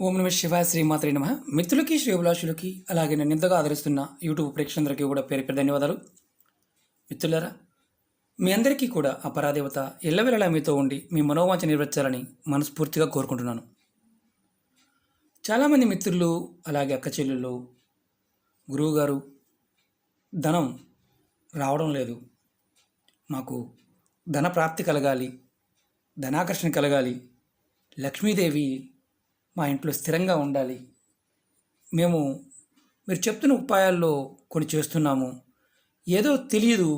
ఓం నమ శివాయ శ్రీమాత్రి నమ. మిత్రులకి శ్రేభిలాషులకి అలాగే నన్ను ఇంతగా ఆదరిస్తున్న యూట్యూబ్ ప్రేక్షకులందరికీ కూడా పేరు పేరు ధన్యవాదాలు. మిత్రులారా మీ అందరికీ కూడా ఆ పరాదేవత ఎల్లవెల్లలా మీతో ఉండి మీ మనోవాంఛ నెరవేర్చాలని మనస్ఫూర్తిగా కోరుకుంటున్నాను. చాలామంది మిత్రులు అలాగే అక్క చెల్లెళ్ళు గురువుగారు ధనం రావడం లేదు. మాకు ధన ప్రాప్తి కలగాలి ధనాకర్షణ కలగాలి లక్ష్మీదేవి మా ఇంట్లో స్థిరంగా ఉండాలి. మేము మీరు చెప్తున్న ఉపాయాల్లో కొన్ని చేస్తున్నాము. ఏదో తెలియదు.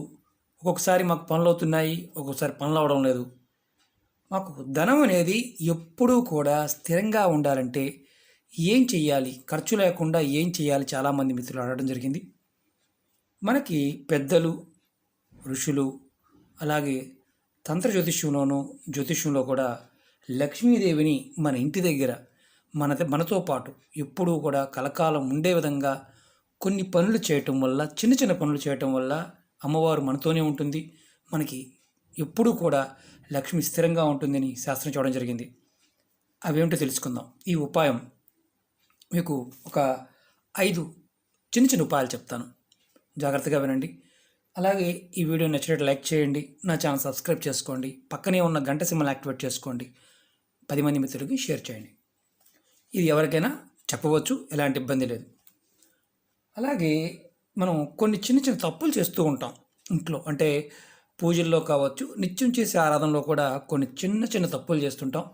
ఒక్కొక్కసారి మాకు పనులు అవుతున్నాయి ఒక్కొక్కసారి పనులు అవడం లేదు. మాకు ధనం అనేది ఎప్పుడూ కూడా స్థిరంగా ఉండాలంటే ఏం చేయాలి ఖర్చు లేకుండా ఏం చేయాలి చాలామంది మిత్రులు అడగడం జరిగింది. మనకి పెద్దలు ఋషులు అలాగే తంత్ర జ్యోతిష్యంలోనూ జ్యోతిష్యంలో కూడా లక్ష్మీదేవిని మన ఇంటి దగ్గర మన మనతో పాటు ఎప్పుడూ కూడా కలకాలం ఉండే విధంగా కొన్ని పనులు చేయటం వల్ల చిన్న చిన్న పనులు చేయటం వల్ల అమ్మవారు మనతోనే ఉంటుంది. మనకి ఎప్పుడూ కూడా లక్ష్మి స్థిరంగా ఉంటుందని శాస్త్రం చూడడం జరిగింది. అవేమిటో తెలుసుకుందాం. ఈ ఉపాయం. మీకు ఒక ఐదు చిన్న చిన్న ఉపాయాలు చెప్తాను. జాగ్రత్తగా వినండి. అలాగే ఈ వీడియో నచ్చినట్టు లైక్ చేయండి. నా ఛానల్ సబ్స్క్రైబ్ చేసుకోండి. పక్కనే ఉన్న గంట సింహలు యాక్టివేట్ చేసుకోండి. పది మంది మిత్రులకి షేర్ చేయండి. ఇది ఎవరికైనా చెప్పవచ్చు ఎలాంటి ఇబ్బంది లేదు. అలాగే మనం కొన్ని చిన్న చిన్న తప్పులు చేస్తూ ఉంటాం ఇంట్లో. అంటే పూజల్లో కావచ్చు నిత్యం చేసే ఆరాధనలో కూడా కొన్ని చిన్న చిన్న తప్పులు చేస్తుంటాం.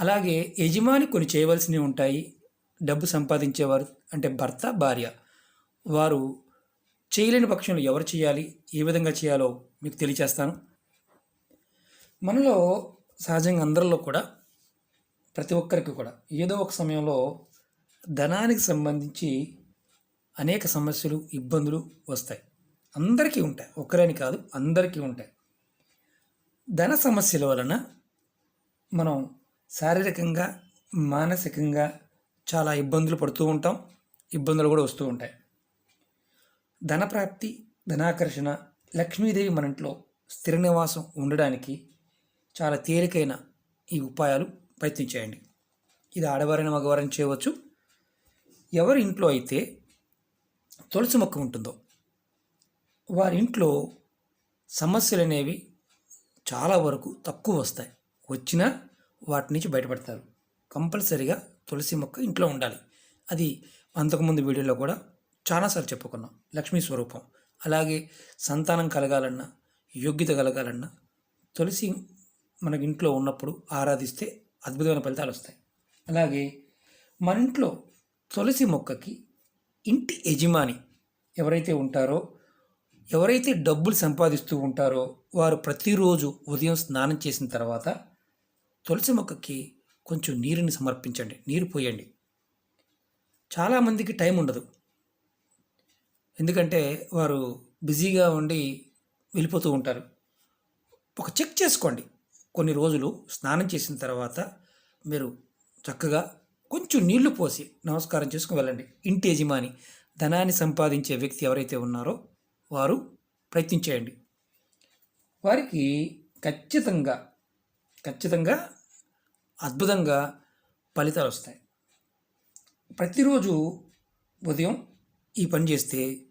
అలాగే యజమాని కొన్ని చేయవలసినవి ఉంటాయి. డబ్బు సంపాదించేవారు అంటే భర్త భార్య. వారు చేయలేని పక్షంలో ఎవరు చేయాలి ఏ విధంగా చేయాలో మీకు తెలియచేస్తాను. మనలో సహజంగా అందరిలో కూడా ప్రతి ఒక్కరికి కూడా. ఏదో ఒక సమయంలో ధనానికి సంబంధించి అనేక సమస్యలు ఇబ్బందులు వస్తాయి. అందరికీ ఉంటాయి. ఒక్కరని కాదు అందరికీ ఉంటాయి. ధన సమస్యల వలన మనం శారీరకంగా మానసికంగా చాలా ఇబ్బందులు పడుతూ ఉంటాం. ఇబ్బందులు కూడా వస్తూ ఉంటాయి. ధనప్రాప్తి ధనాకర్షణ లక్ష్మీదేవి మన ఇంట్లో స్థిర నివాసం ఉండడానికి చాలా తేలికైన ఈ ఉపాయాలు ప్రయత్నించేయండి ఇది ఆడవారైన మగవారైన చేయవచ్చు. ఎవరి ఇంట్లో అయితే తులసి మొక్క ఉంటుందో వారి ఇంట్లో సమస్యలు అనేవి చాలా వరకు తక్కువ వస్తాయి. వచ్చినా వాటి నుంచి బయటపడతారు. కంపల్సరిగా తులసి మొక్క ఇంట్లో ఉండాలి. అది అంతకుముందు వీడియోలో కూడా చాలాసార్లు చెప్పుకున్నాం. లక్ష్మీ స్వరూపం. అలాగే సంతానం కలగాలన్నా యోగ్యత కలగాలన్నా తులసి మనకి ఇంట్లో ఉన్నప్పుడు ఆరాధిస్తే అద్భుతమైన ఫలితాలు వస్తాయి అలాగే మన ఇంట్లో తులసి మొక్కకి ఇంటి యజమాని ఎవరైతే ఉంటారో ఎవరైతే డబ్బులు సంపాదిస్తూ ఉంటారో వారు ప్రతిరోజు ఉదయం స్నానం చేసిన తర్వాత తులసి మొక్కకి కొంచెం నీరుని సమర్పించండి నీరు పోయండి. చాలామందికి టైం ఉండదు. ఎందుకంటే వారు బిజీగా ఉండి వెళ్ళిపోతూ ఉంటారు. ఒక చెక్ చేసుకోండి. కొన్ని రోజులు స్నానం చేసిన తర్వాత మీరు చక్కగా కొంచెం నీళ్ళు పోసి నమస్కారం చేసుకుని వెళ్ళండి. ఇంటి యజమాని ధనాన్ని సంపాదించే వ్యక్తి ఎవరైతే ఉన్నారో వారు ప్రయత్నించేయండి వారికి ఖచ్చితంగా ఖచ్చితంగా అద్భుతంగా ఫలితాలు వస్తాయి. ప్రతిరోజు ఉదయం ఈ పని చేస్తే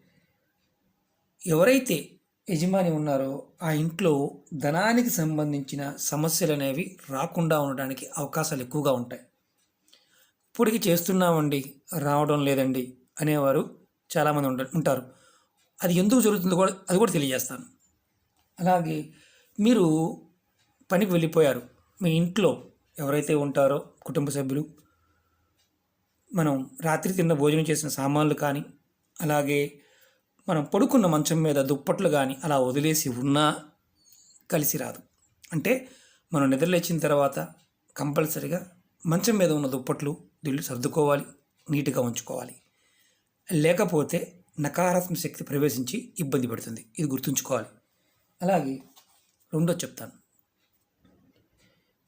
ఎవరైతే యజమాని ఉన్నారో ఆ ఇంట్లో ధనానికి సంబంధించిన సమస్యలు అనేవి రాకుండా ఉండడానికి అవకాశాలు ఎక్కువగా ఉంటాయి. ఇప్పటికి చేస్తున్నామండి రావడం లేదండి అనేవారు చాలామంది ఉండ ఉంటారు. అది ఎందుకు జరుగుతుందో కూడా అది కూడా తెలియజేస్తాను. అలాగే మీరు పనికి వెళ్ళిపోయారు. మీ ఇంట్లో ఎవరైతే ఉంటారో కుటుంబ సభ్యులు మనం రాత్రి తిన్న భోజనం చేసిన సామాన్లు కానీ అలాగే మనం పడుకున్న మంచం మీద దుప్పట్లు కానీ అలా వదిలేసి ఉన్నా కలిసి రాదు. అంటే మనం నిద్రలేచిన తర్వాత కంపల్సరిగా మంచం మీద ఉన్న దుప్పట్లు దిళ్ళు సర్దుకోవాలి నీట్గా ఉంచుకోవాలి. లేకపోతే నకారాత్మక శక్తి ప్రవేశించి ఇబ్బంది పెడుతుంది. ఇది గుర్తుంచుకోవాలి. అలాగే రెండో చెప్తాను.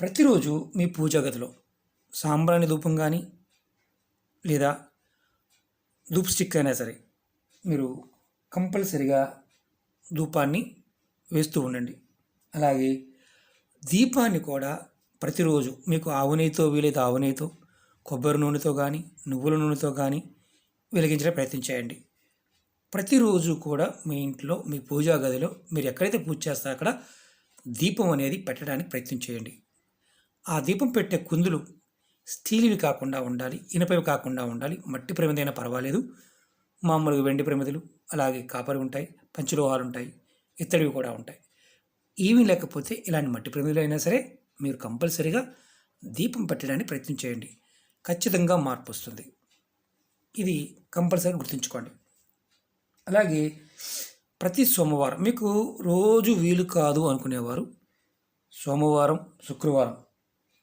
ప్రతిరోజు మీ పూజా గదిలో సాంబ్రాణి ధూపం కానీ లేదా ధూప్ స్టిక్ అయినా సరే మీరు కంపల్సరిగా ధూపాన్ని వేస్తూ ఉండండి. అలాగే దీపాన్ని కూడా ప్రతిరోజు మీకు ఆవు నెయ్యితో వీలైతే ఆవు నెయ్యితో కొబ్బరి నూనెతో కానీ నువ్వుల నూనెతో కానీ వెలిగించడం ప్రయత్నం చేయండి. ప్రతిరోజు కూడా మీ ఇంట్లో మీ పూజా గదిలో మీరు ఎక్కడైతే పూజ చేస్తారో అక్కడ దీపం అనేది పెట్టడానికి ప్రయత్నం చేయండి. ఆ దీపం పెట్టే కుందులు స్టీల్వి కాకుండా ఉండాలి ఇనపవి కాకుండా ఉండాలి మట్టి ప్రమిదైనా పర్వాలేదు. మామూలుగా వెండి ప్రమిదలు అలాగే కాపరి ఉంటాయి పంచలోహాలు ఉంటాయి ఇత్తడివి కూడా ఉంటాయి. ఇవి లేకపోతే ఇలాంటి మట్టి ప్రమిదలు అయినా సరే మీరు కంపల్సరీగా దీపం పెట్టడానికి ప్రయత్నం చేయండి. ఖచ్చితంగా మార్పు వస్తుంది. ఇది కంపల్సరీ గుర్తుంచుకోండి. అలాగే ప్రతి సోమవారం మీకు రోజు వీలు కాదు అనుకునేవారు సోమవారం శుక్రవారం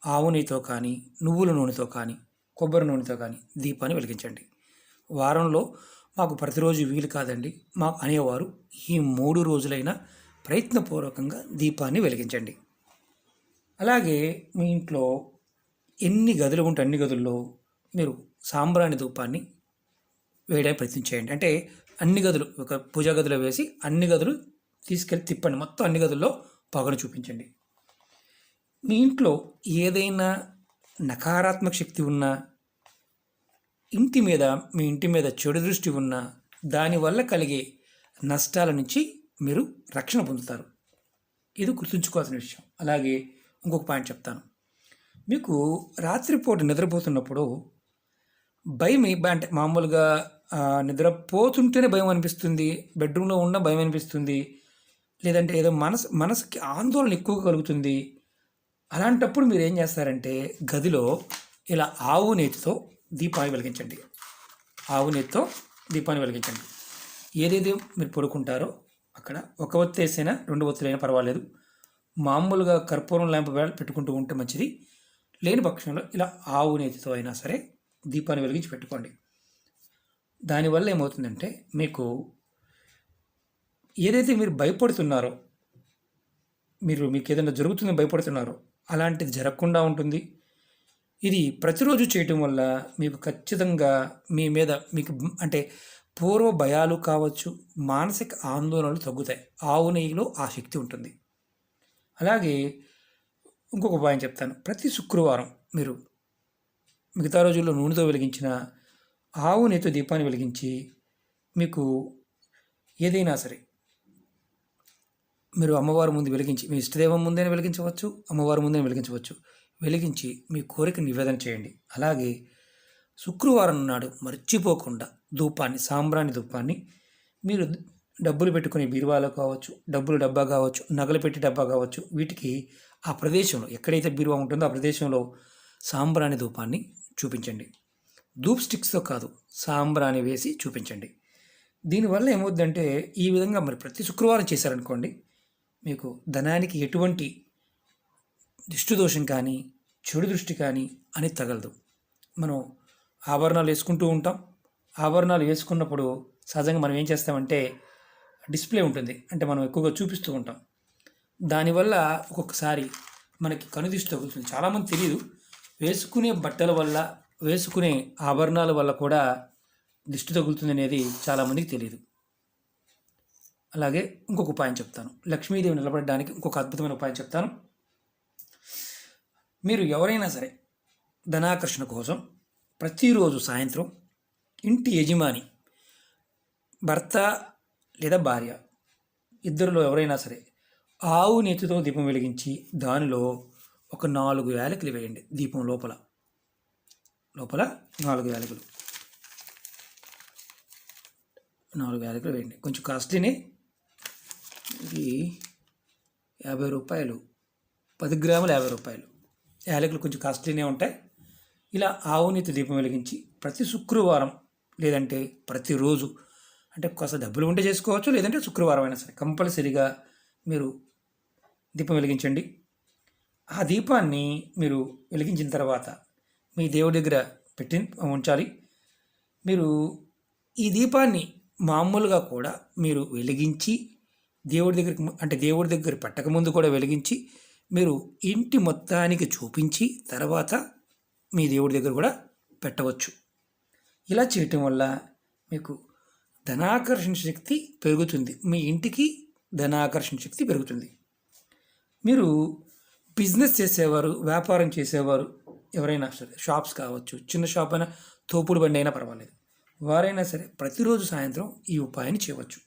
ఆవు నెయ్యితో కానీ నువ్వుల నూనెతో కానీ కొబ్బరి నూనెతో కానీ దీపాన్ని వెలిగించండి. వారంలో మాకు ప్రతిరోజు వీలు కాదండి. మాకు అనేవారు ఈ మూడు రోజులైనా ప్రయత్నపూర్వకంగా దీపాన్ని వెలిగించండి. అలాగే మీ ఇంట్లో ఎన్ని గదులు ఉంటే అన్ని గదుల్లో మీరు సాంబ్రాణి ధూపాన్ని వేయడానికి ప్రయత్నం చేయండి. అంటే అన్ని గదులు ఒక పూజా గదిలో వేసి అన్ని గదులు తీసుకెళ్ళి తిప్పండి. మొత్తం అన్ని గదుల్లో పొగను చూపించండి. మీ ఇంట్లో ఏదైనా నకారాత్మక శక్తి ఉన్నా ఇంటి మీద మీ ఇంటి మీద చెడు దృష్టి ఉన్న దానివల్ల కలిగే నష్టాల నుంచి మీరు రక్షణ పొందుతారు. ఇది గుర్తుంచుకోవాల్సిన విషయం. అలాగే ఇంకొక పాయింట్ చెప్తాను. మీకు రాత్రిపూట నిద్రపోతున్నప్పుడు భయం అంటే మామూలుగా నిద్రపోతుంటేనే భయం అనిపిస్తుంది బెడ్రూమ్లో ఉన్న భయం అనిపిస్తుంది లేదంటే ఏదో మనసు మనసుకి ఆందోళన ఎక్కువగా కలుగుతుంది. అలాంటప్పుడు మీరు ఏం చేస్తారంటే గదిలో ఇలా ఆవు నేతితో దీపాన్ని వెలిగించండి. ఆవు నేతితో దీపాన్ని వెలిగించండి. ఏదైతే మీరు పడుకుంటారో అక్కడ ఒక ఒత్తి వేసైనా రెండు ఒత్తులైనా పర్వాలేదు. మామూలుగా కర్పూరం ల్యాంప్ పెట్టుకుంటూ ఉంటే మంచిది. లేని పక్షంలో ఇలా ఆవు నేతితో అయినా సరే దీపాన్ని వెలిగించి పెట్టుకోండి. దానివల్ల ఏమవుతుందంటే మీకు ఏదైతే మీరు భయపడుతున్నారో మీరు మీకు ఏదైనా జరుగుతుందని భయపడుతున్నారో అలాంటిది జరగకుండా ఉంటుంది. ఇది ప్రతిరోజు చేయటం వల్ల మీకు ఖచ్చితంగా మీ మీద మీకు అంటే పూర్వ భయాలు కావచ్చు మానసిక ఆందోళనలు తగ్గుతాయి. ఆవు నెయ్యిలో ఆ శక్తి ఉంటుంది. అలాగే ఇంకొక ఉపాయం చెప్తాను. ప్రతి శుక్రవారం మీరు మిగతా రోజుల్లో నూనెతో వెలిగించిన ఆవు నెయ్యితో దీపాన్ని వెలిగించి మీకు ఏదైనా సరే మీరు అమ్మవారి ముందు వెలిగించి మీ ఇష్టదేవం ముందైనా వెలిగించవచ్చు అమ్మవారి ముందైనా వెలిగించవచ్చు. వెలిగించి మీ కోరిక నివేదన చేయండి. అలాగే శుక్రవారం నాడు మర్చిపోకుండా ధూపాన్ని సాంబ్రాణి ధూపాన్ని మీరు డబ్బులు పెట్టుకునే బీరువాలో కావచ్చు డబ్బులు డబ్బా కావచ్చు నగలు పెట్టి డబ్బా కావచ్చు వీటికి ఆ ప్రదేశంలో ఎక్కడైతే బీరువా ఉంటుందో ఆ ప్రదేశంలో సాంబ్రాణి ధూపాన్ని చూపించండి. ధూప్ స్టిక్స్తో కాదు సాంబ్రాణి వేసి చూపించండి. దీనివల్ల ఏమవుద్దంటే ఈ విధంగా మరి ప్రతి శుక్రవారం చేశారనుకోండి మీకు ధనానికి ఎటువంటి దోషం కానీ చెడు దృష్టి కానీ అని తగలదు. మనం ఆభరణాలు వేసుకుంటూ ఉంటాం. ఆభరణాలు వేసుకున్నప్పుడు సహజంగా మనం ఏం చేస్తామంటే డిస్ప్లే ఉంటుంది. అంటే మనం ఎక్కువగా చూపిస్తూ ఉంటాం. దానివల్ల ఒక్కొక్కసారి మనకి కనుదిష్టి తగులుతుంది. చాలామంది తెలియదు వేసుకునే బట్టల వల్ల వేసుకునే ఆభరణాల వల్ల కూడా దిష్టి తగులుతుంది అనేది చాలామందికి తెలియదు అలాగే ఇంకొక ఉపాయం చెప్తాను. లక్ష్మీదేవి నిలబడడానికి ఇంకొక అద్భుతమైన ఉపాయం చెప్తాను. మీరు ఎవరైనా సరే ధనాకర్షణ కోసం ప్రతిరోజు సాయంత్రం ఇంటి యజమాని భర్త లేదా భార్య ఇద్దరిలో ఎవరైనా సరే ఆవు నెత్తితో దీపం వెలిగించి దానిలో ఒక నాలుగు యాలకులు వేయండి దీపం లోపల. లోపల నాలుగు యాలకులు. నాలుగు యాలకులు వేయండి. కొంచెం కాస్ట్లీనే. ఇది యాభై రూపాయలు. పది గ్రాములు యాభై రూపాయలు. యాలకులు కొంచెం కాస్ట్లీనే ఉంటాయి. ఇలా ఆవు దీపం వెలిగించి ప్రతి శుక్రవారం లేదంటే ప్రతిరోజు అంటే కాస్త డబ్బులు ఉంటే చేసుకోవచ్చు లేదంటే శుక్రవారం అయినా సరే కంపల్సరీగా మీరు దీపం వెలిగించండి. ఆ దీపాన్ని మీరు వెలిగించిన తర్వాత మీ దేవుడి దగ్గర పెట్టి ఉంచాలి. మీరు ఈ దీపాన్ని మామూలుగా కూడా మీరు వెలిగించి దేవుడి దగ్గరికి అంటే దేవుడి దగ్గర పెట్టకముందు కూడా వెలిగించి మీరు ఇంటి మొత్తానికి చూపించి తర్వాత మీ దేవుడి దగ్గర కూడా పెట్టవచ్చు. ఇలా చేయటం వల్ల మీకు ధనాకర్షణ శక్తి పెరుగుతుంది. మీ ఇంటికి ధనాకర్షణ శక్తి పెరుగుతుంది. మీరు బిజినెస్ చేసేవారు వ్యాపారం చేసేవారు ఎవరైనా సరే షాప్స్ కావచ్చు చిన్న షాప్ అయినా తోపుడు బండి అయినా పర్వాలేదు. వారైనా సరే ప్రతిరోజు సాయంత్రం ఈ ఉపాయాన్ని చేయవచ్చు.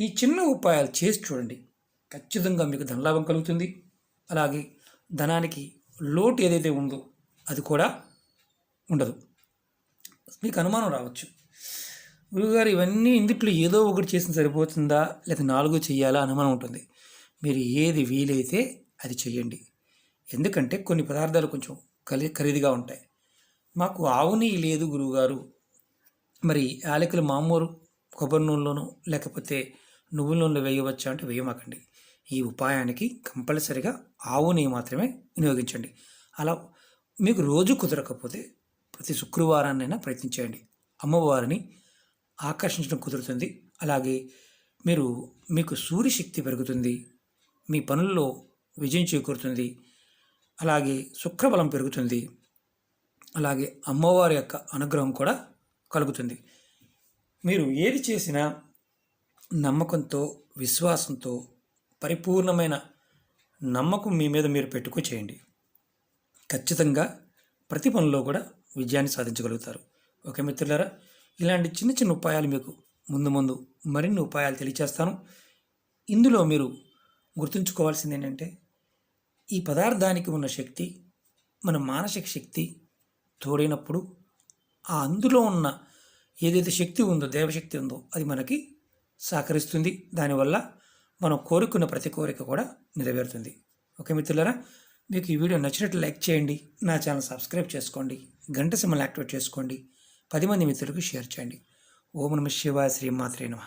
ఈ చిన్న ఉపాయాలు చేసి చూడండి. ఖచ్చితంగా మీకు ధనలాభం కలుగుతుంది. అలాగే ధనానికి లోటు ఏదైతే ఉందో అది కూడా ఉండదు. మీకు అనుమానం రావచ్చు. గురువుగారు ఇవన్నీ ఇందుట్లో ఏదో ఒకటి చేసిన సరిపోతుందా? లేదా నాలుగు చేయాలా అనుమానం ఉంటుంది. మీరు ఏది వీలైతే అది చెయ్యండి. ఎందుకంటే కొన్ని పదార్థాలు కొంచెం ఖరీ ఖరీదుగా ఉంటాయి. మాకు ఆవు నెయ్యి లేదు గురువుగారు. మరి యాలకులు మామూలు కొబ్బరి నూనెలోనూ లేకపోతే నువ్వుల నూనెలో వేయవచ్చా అంటే వేయమాకండి. ఈ ఉపాయానికి కంపల్సరిగా ఆవు నెయ్యి మాత్రమే వినియోగించండి. అలా మీకు రోజు కుదరకపోతే ప్రతి శుక్రవారాన్నైనా ప్రయత్నించండి అమ్మవారిని ఆకర్షించడం కుదురుతుంది. అలాగే మీరు మీకు సూర్యశక్తి పెరుగుతుంది. మీ పనుల్లో విజయం చేకూరుతుంది. అలాగే శుక్రబలం పెరుగుతుంది. అలాగే అమ్మవారి యొక్క అనుగ్రహం కూడా కలుగుతుంది. మీరు ఏది చేసినా నమ్మకంతో విశ్వాసంతో పరిపూర్ణమైన నమ్మకం మీ మీద మీరు పెట్టుకు చేయండి. ఖచ్చితంగా ప్రతి పనిలో కూడా విజయాన్ని సాధించగలుగుతారు. ఓకే మిత్రులారా ఇలాంటి చిన్న చిన్న ఉపాయాలు మీకు ముందు ముందు మరిన్ని ఉపాయాలు తెలియచేస్తాను. ఇందులో మీరు గుర్తుంచుకోవాల్సింది ఏంటంటే ఈ పదార్థానికి ఉన్న శక్తి మన మానసిక శక్తి తోడైనప్పుడు ఆ అందులో ఉన్న ఏదైతే శక్తి ఉందో దేవశక్తి ఉందో అది మనకి సహకరిస్తుంది. దానివల్ల మనం కోరుకున్న ప్రతి కోరిక కూడా నెరవేరుతుంది. ఓకే మిత్రులారా మీకు ఈ వీడియో నచ్చినట్లు లైక్ చేయండి నా ఛానల్ సబ్స్క్రైబ్ చేసుకోండి గంట సింబల్ యాక్టివేట్ చేసుకోండి పది మంది మిత్రులకు షేర్ చేయండి. ఓం నమ శివ శ్రీమాత్రే నమ.